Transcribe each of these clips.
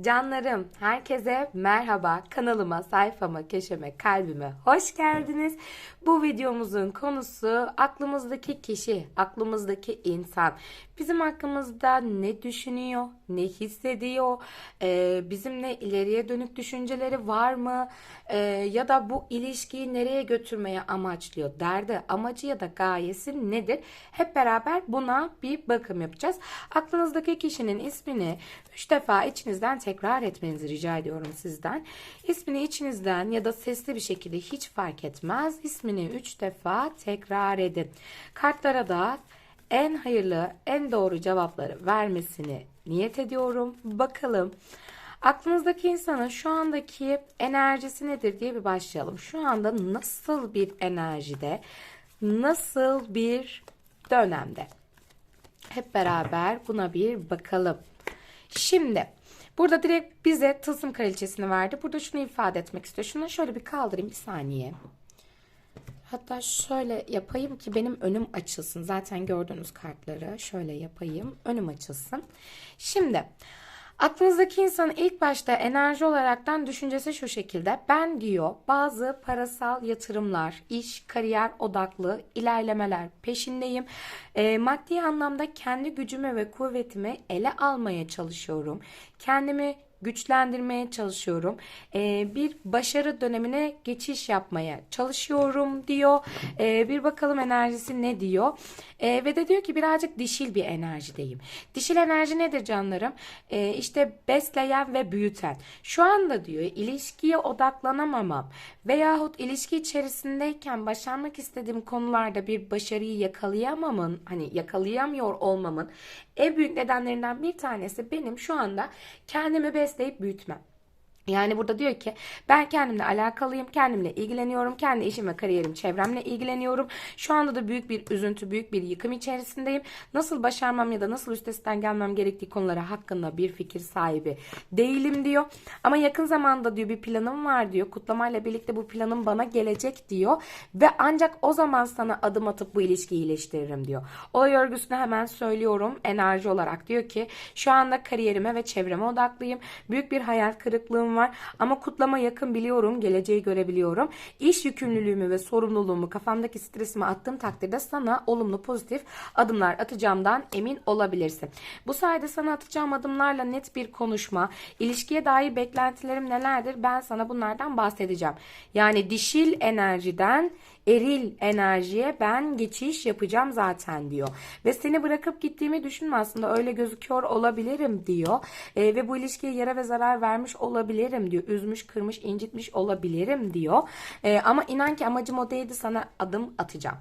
Canlarım, herkese merhaba. Kanalıma, sayfama, köşeme, kalbime hoş geldiniz. Bu videomuzun konusu aklımızdaki kişi, aklımızdaki insan. Bizim hakkımızda ne düşünüyor, ne hissediyor, ee, bizimle ileriye dönük düşünceleri var mı? Ee, ya da bu ilişkiyi nereye götürmeye amaçlıyor? Derdi, amacı ya da gayesi nedir? Hep beraber buna bir bakım yapacağız. Aklınızdaki kişinin ismini 3 defa içinizden tekrar etmenizi rica ediyorum sizden. İsmini içinizden ya da sesli bir şekilde hiç fark etmez. İsmini 3 defa tekrar edin. Kartlara da en hayırlı, en doğru cevapları vermesini niyet ediyorum. Bakalım aklınızdaki insanın şu andaki enerjisi nedir diye bir başlayalım. Şu anda nasıl bir enerjide, nasıl bir dönemde? Hep beraber buna bir bakalım. Şimdi burada direkt bize tılsım kraliçesini verdi. Burada şunu ifade etmek istiyor. Şunu şöyle bir kaldırayım bir saniye. Hatta şöyle yapayım ki benim önüm açılsın. Zaten gördüğünüz kartları şöyle yapayım. Önüm açılsın. Şimdi aklınızdaki insanın ilk başta enerji olaraktan düşüncesi şu şekilde. Ben diyor bazı parasal yatırımlar, iş, kariyer odaklı ilerlemeler peşindeyim. E, maddi anlamda kendi gücümü ve kuvvetimi ele almaya çalışıyorum. Kendimi güçlendirmeye çalışıyorum. Ee, bir başarı dönemine geçiş yapmaya çalışıyorum diyor. Ee, bir bakalım enerjisi ne diyor. Ee, ve de diyor ki birazcık dişil bir enerjideyim. Dişil enerji nedir canlarım? Ee, işte besleyen ve büyüten. Şu anda diyor ilişkiye odaklanamamam veyahut ilişki içerisindeyken başarmak istediğim konularda bir başarıyı yakalayamamın hani yakalayamıyor olmamın en büyük nedenlerinden bir tanesi benim şu anda kendimi besleyip büyütmem. Yani burada diyor ki ben kendimle alakalıyım, kendimle ilgileniyorum, kendi işim ve kariyerim, çevremle ilgileniyorum. Şu anda da büyük bir üzüntü, büyük bir yıkım içerisindeyim. Nasıl başarmam ya da nasıl üstesinden gelmem gerektiği konulara hakkında bir fikir sahibi değilim diyor. Ama yakın zamanda diyor bir planım var diyor. Kutlamayla birlikte bu planım bana gelecek diyor. Ve ancak o zaman sana adım atıp bu ilişkiyi iyileştiririm diyor. Olay örgüsünü hemen söylüyorum enerji olarak diyor ki şu anda kariyerime ve çevreme odaklıyım. Büyük bir hayal kırıklığım var ama kutlama yakın biliyorum, geleceği görebiliyorum. İş yükümlülüğümü ve sorumluluğumu kafamdaki stresimi attığım takdirde sana olumlu pozitif adımlar atacağımdan emin olabilirsin. Bu sayede sana atacağım adımlarla net bir konuşma, ilişkiye dair beklentilerim nelerdir ben sana bunlardan bahsedeceğim. Yani dişil enerjiden eril enerjiye ben geçiş yapacağım zaten diyor. Ve seni bırakıp gittiğimi düşünme aslında öyle gözüküyor olabilirim diyor. E, ve bu ilişkiye yara ve zarar vermiş olabilirim diyor. Üzmüş, kırmış, incitmiş olabilirim diyor. E, ama inan ki amacım o değildi sana adım atacağım.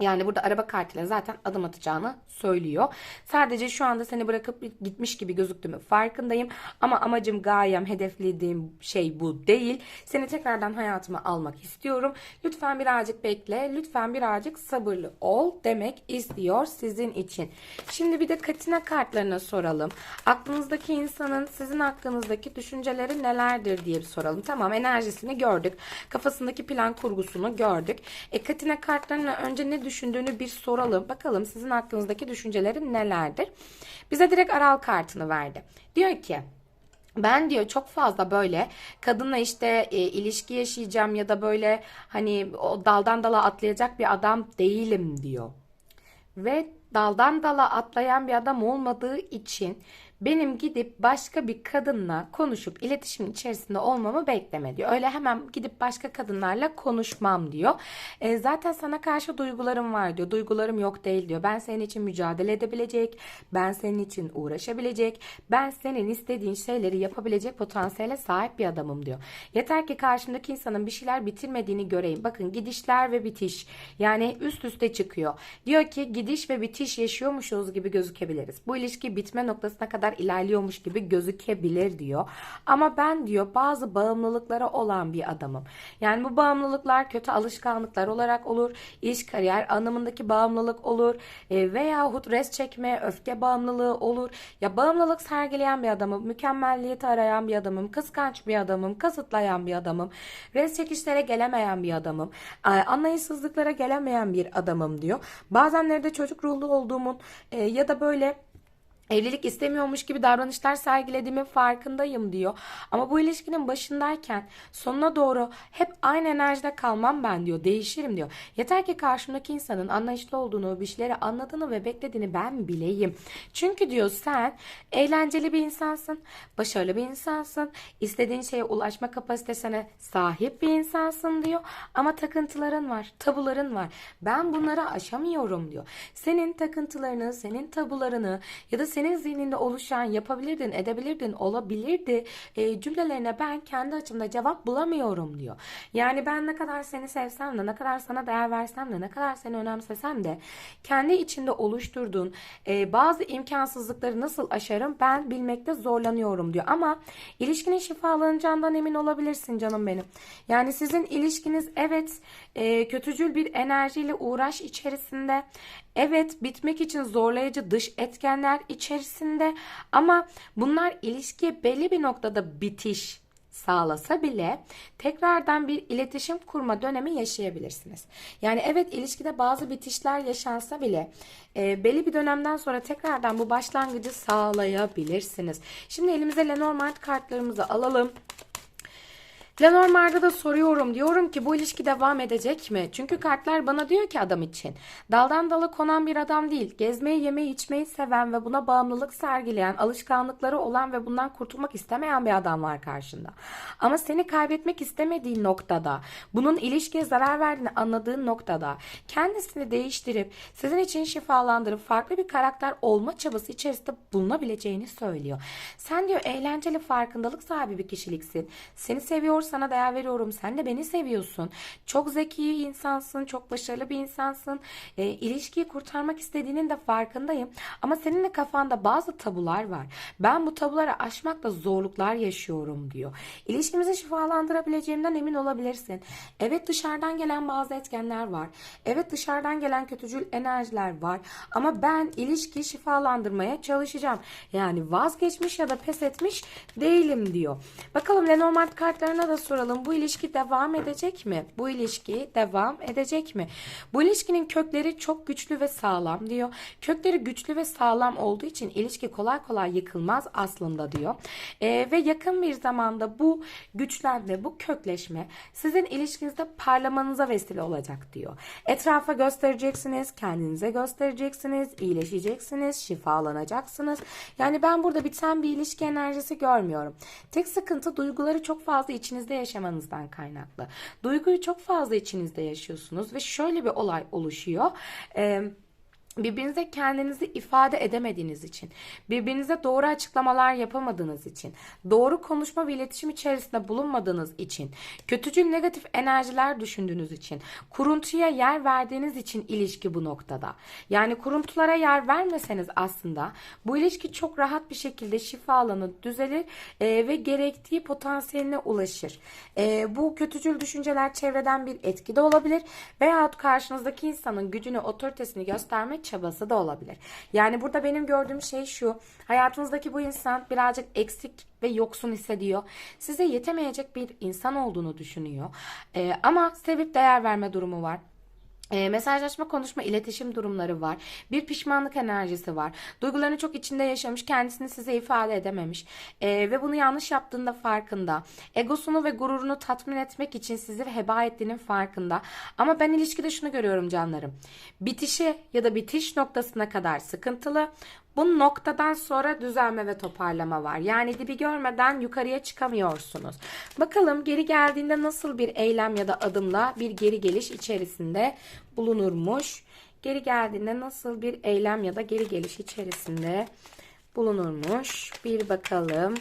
Yani burada araba kartıyla zaten adım atacağını söylüyor. Sadece şu anda seni bırakıp gitmiş gibi gözüktüğümü farkındayım. Ama amacım, gayem, hedeflediğim şey bu değil. Seni tekrardan hayatıma almak istiyorum. Lütfen birazcık bekle. Lütfen birazcık sabırlı ol demek istiyor sizin için. Şimdi bir de katina kartlarına soralım. Aklınızdaki insanın sizin hakkınızdaki düşünceleri nelerdir diye bir soralım. Tamam enerjisini gördük. Kafasındaki plan kurgusunu gördük. E katina kartlarına önce ne düşündüğünü bir soralım. Bakalım sizin hakkınızdaki düşünceleri nelerdir? Bize direkt aral kartını verdi. Diyor ki ben diyor çok fazla böyle kadınla işte e, ilişki yaşayacağım ya da böyle hani o daldan dala atlayacak bir adam değilim diyor. Ve daldan dala atlayan bir adam olmadığı için benim gidip başka bir kadınla konuşup iletişimin içerisinde olmamı bekleme diyor. Öyle hemen gidip başka kadınlarla konuşmam diyor. E, zaten sana karşı duygularım var diyor. Duygularım yok değil diyor. Ben senin için mücadele edebilecek, ben senin için uğraşabilecek, ben senin istediğin şeyleri yapabilecek potansiyele sahip bir adamım diyor. Yeter ki karşımdaki insanın bir şeyler bitirmediğini göreyim. Bakın gidişler ve bitiş yani üst üste çıkıyor. Diyor ki gidiş ve bitiş yaşıyormuşuz gibi gözükebiliriz. Bu ilişki bitme noktasına kadar kadar ilerliyormuş gibi gözükebilir diyor. Ama ben diyor bazı bağımlılıklara olan bir adamım. Yani bu bağımlılıklar kötü alışkanlıklar olarak olur. İş, kariyer anlamındaki bağımlılık olur. E, veyahut res çekme, öfke bağımlılığı olur. Ya bağımlılık sergileyen bir adamım. Mükemmelliyeti arayan bir adamım. Kıskanç bir adamım. Kasıtlayan bir adamım. Res çekişlere gelemeyen bir adamım. E, anlayışsızlıklara gelemeyen bir adamım diyor. Bazenleri de çocuk ruhlu olduğumun e, ya da böyle Evlilik istemiyormuş gibi davranışlar sergilediğimin farkındayım diyor. Ama bu ilişkinin başındayken sonuna doğru hep aynı enerjide kalmam ben diyor. Değişirim diyor. Yeter ki karşımdaki insanın anlayışlı olduğunu, bir şeyleri anladığını ve beklediğini ben bileyim. Çünkü diyor sen eğlenceli bir insansın, başarılı bir insansın, istediğin şeye ulaşma kapasitesine sahip bir insansın diyor. Ama takıntıların var, tabuların var. Ben bunları aşamıyorum diyor. Senin takıntılarını, senin tabularını ya da senin zihninde oluşan yapabilirdin, edebilirdin, olabilirdi e, cümlelerine ben kendi açımda cevap bulamıyorum diyor. Yani ben ne kadar seni sevsem de, ne kadar sana değer versem de, ne kadar seni önemsesem de kendi içinde oluşturduğun e, bazı imkansızlıkları nasıl aşarım ben bilmekte zorlanıyorum diyor. Ama ilişkinin şifalanacağından emin olabilirsin canım benim. Yani sizin ilişkiniz evet e, kötücül bir enerjiyle uğraş içerisinde. Evet bitmek için zorlayıcı dış etkenler içerisinde ama bunlar ilişkiye belli bir noktada bitiş sağlasa bile tekrardan bir iletişim kurma dönemi yaşayabilirsiniz. Yani evet ilişkide bazı bitişler yaşansa bile e, belli bir dönemden sonra tekrardan bu başlangıcı sağlayabilirsiniz. Şimdi elimize Lenormand kartlarımızı alalım. Lenormand'a da soruyorum. Diyorum ki bu ilişki devam edecek mi? Çünkü kartlar bana diyor ki adam için. Daldan dala konan bir adam değil. Gezmeyi, yemeyi, içmeyi seven ve buna bağımlılık sergileyen, alışkanlıkları olan ve bundan kurtulmak istemeyen bir adam var karşında. Ama seni kaybetmek istemediği noktada, bunun ilişkiye zarar verdiğini anladığı noktada kendisini değiştirip sizin için şifalandırıp farklı bir karakter olma çabası içerisinde bulunabileceğini söylüyor. Sen diyor eğlenceli farkındalık sahibi bir kişiliksin. Seni seviyor sana değer veriyorum. Sen de beni seviyorsun. Çok zeki insansın. Çok başarılı bir insansın. E, ilişkiyi kurtarmak istediğinin de farkındayım. Ama senin de kafanda bazı tabular var. Ben bu tabuları aşmakta zorluklar yaşıyorum diyor. İlişkimizi şifalandırabileceğimden emin olabilirsin. Evet dışarıdan gelen bazı etkenler var. Evet dışarıdan gelen kötücül enerjiler var. Ama ben ilişkiyi şifalandırmaya çalışacağım. Yani vazgeçmiş ya da pes etmiş değilim diyor. Bakalım Lenormand kartlarına da soralım. Bu ilişki devam edecek mi? Bu ilişki devam edecek mi? Bu ilişkinin kökleri çok güçlü ve sağlam diyor. Kökleri güçlü ve sağlam olduğu için ilişki kolay kolay yıkılmaz aslında diyor. Ee, ve yakın bir zamanda bu güçlenme, bu kökleşme sizin ilişkinizde parlamanıza vesile olacak diyor. Etrafa göstereceksiniz, kendinize göstereceksiniz, iyileşeceksiniz, şifalanacaksınız. Yani ben burada biten bir ilişki enerjisi görmüyorum. Tek sıkıntı duyguları çok fazla içinizde yaşamanızdan kaynaklı. Duyguyu çok fazla içinizde yaşıyorsunuz ve şöyle bir olay oluşuyor. Eee birbirinize kendinizi ifade edemediğiniz için, birbirinize doğru açıklamalar yapamadığınız için, doğru konuşma ve iletişim içerisinde bulunmadığınız için, kötücül negatif enerjiler düşündüğünüz için, kuruntuya yer verdiğiniz için ilişki bu noktada. Yani kuruntulara yer vermeseniz aslında bu ilişki çok rahat bir şekilde şifalanır, düzelir e, ve gerektiği potansiyeline ulaşır. E, bu kötücül düşünceler çevreden bir etki de olabilir veyahut karşınızdaki insanın gücünü, otoritesini göstermek çabası da olabilir. Yani burada benim gördüğüm şey şu. Hayatınızdaki bu insan birazcık eksik ve yoksun hissediyor. Size yetemeyecek bir insan olduğunu düşünüyor. Ee, ama sevip değer verme durumu var. E, mesajlaşma, konuşma, iletişim durumları var. Bir pişmanlık enerjisi var. Duygularını çok içinde yaşamış, kendisini size ifade edememiş. E, ve bunu yanlış yaptığında farkında. Egosunu ve gururunu tatmin etmek için sizi heba ettiğinin farkında. Ama ben ilişkide şunu görüyorum canlarım. Bitişe ya da bitiş noktasına kadar sıkıntılı. Bu noktadan sonra düzelme ve toparlama var. Yani dibi görmeden yukarıya çıkamıyorsunuz. Bakalım geri geldiğinde nasıl bir eylem ya da adımla bir geri geliş içerisinde bulunurmuş. Geri geldiğinde nasıl bir eylem ya da geri geliş içerisinde bulunurmuş. Bir bakalım.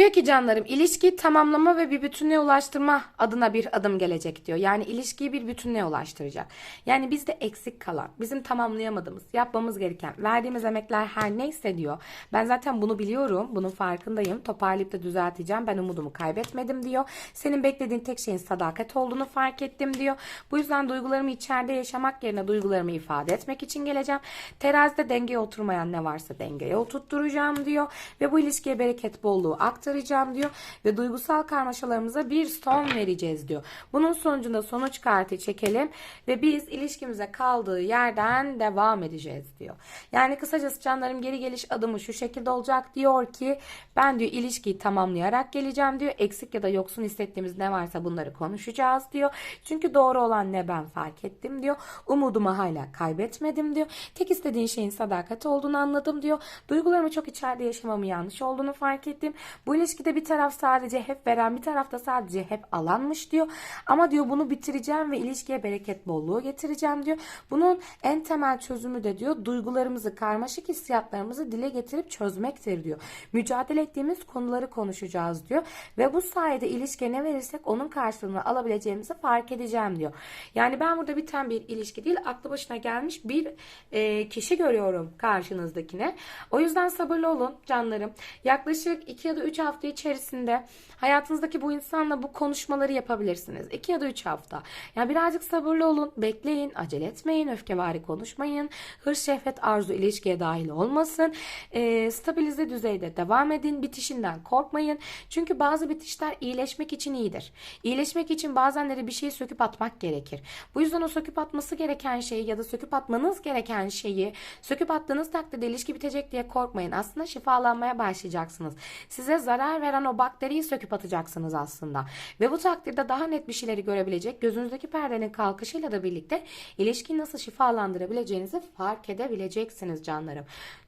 Diyor ki canlarım ilişkiyi tamamlama ve bir bütünlüğe ulaştırma adına bir adım gelecek diyor. Yani ilişkiyi bir bütünlüğe ulaştıracak. Yani bizde eksik kalan, bizim tamamlayamadığımız, yapmamız gereken, verdiğimiz emekler her neyse diyor. Ben zaten bunu biliyorum, bunun farkındayım. Toparlayıp da düzelteceğim. Ben umudumu kaybetmedim diyor. Senin beklediğin tek şeyin sadakat olduğunu fark ettim diyor. Bu yüzden duygularımı içeride yaşamak yerine duygularımı ifade etmek için geleceğim. Terazide dengeye oturmayan ne varsa dengeye oturtturacağım diyor. Ve bu ilişkiye bereket bolluğu aktaracağım aktaracağım diyor ve duygusal karmaşalarımıza bir son vereceğiz diyor. Bunun sonucunda sonuç kartı çekelim ve biz ilişkimize kaldığı yerden devam edeceğiz diyor. Yani kısacası canlarım geri geliş adımı şu şekilde olacak diyor ki ben diyor ilişkiyi tamamlayarak geleceğim diyor. Eksik ya da yoksun hissettiğimiz ne varsa bunları konuşacağız diyor. Çünkü doğru olan ne ben fark ettim diyor. Umudumu hala kaybetmedim diyor. Tek istediğin şeyin sadakat olduğunu anladım diyor. Duygularımı çok içeride yaşamamın yanlış olduğunu fark ettim. Bu ilişkide bir taraf sadece hep veren bir taraf da sadece hep alanmış diyor. Ama diyor bunu bitireceğim ve ilişkiye bereket bolluğu getireceğim diyor. Bunun en temel çözümü de diyor duygularımızı, karmaşık hissiyatlarımızı dile getirip çözmektir diyor. Mücadele ettiğimiz konuları konuşacağız diyor. Ve bu sayede ilişkiye ne verirsek onun karşılığını alabileceğimizi fark edeceğim diyor. Yani ben burada biten bir ilişki değil, aklı başına gelmiş bir e, kişi görüyorum karşınızdakine. O yüzden sabırlı olun canlarım. Yaklaşık 2 ya da 3 hafta içerisinde hayatınızdaki bu insanla bu konuşmaları yapabilirsiniz. 2 ya da 3 hafta. Yani birazcık sabırlı olun, bekleyin, acele etmeyin, öfkevari konuşmayın. Hırs, şehvet, arzu ilişkiye dahil olmasın. E, stabilize düzeyde devam edin. Bitişinden korkmayın. Çünkü bazı bitişler iyileşmek için iyidir. İyileşmek için bazenleri bir şeyi söküp atmak gerekir. Bu yüzden o söküp atması gereken şeyi ya da söküp atmanız gereken şeyi söküp attığınız takdirde ilişki bitecek diye korkmayın. Aslında şifalanmaya başlayacaksınız. Size zarar veren o bakteriyi söküp atacaksınız aslında. Ve bu takdirde daha net bir şeyleri görebilecek, gözünüzdeki perdenin kalkışıyla da birlikte ilişkiyi nasıl şifalandırabileceğinizi fark edebileceksiniz canlarım.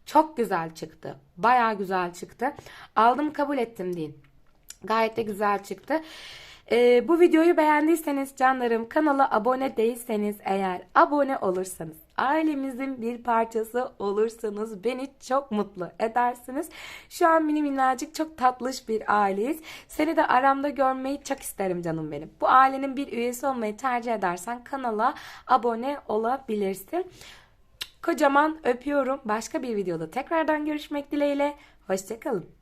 Çok güzel çıktı. Baya güzel çıktı. Aldım kabul ettim deyin. Gayet de güzel çıktı. Ee, bu videoyu beğendiyseniz canlarım kanala abone değilseniz eğer abone olursanız ailemizin bir parçası olursanız beni çok mutlu edersiniz. Şu an mini minnacık çok tatlış bir aileyiz. Seni de aramda görmeyi çok isterim canım benim. Bu ailenin bir üyesi olmayı tercih edersen kanala abone olabilirsin. Kocaman öpüyorum. Başka bir videoda tekrardan görüşmek dileğiyle. Hoşçakalın.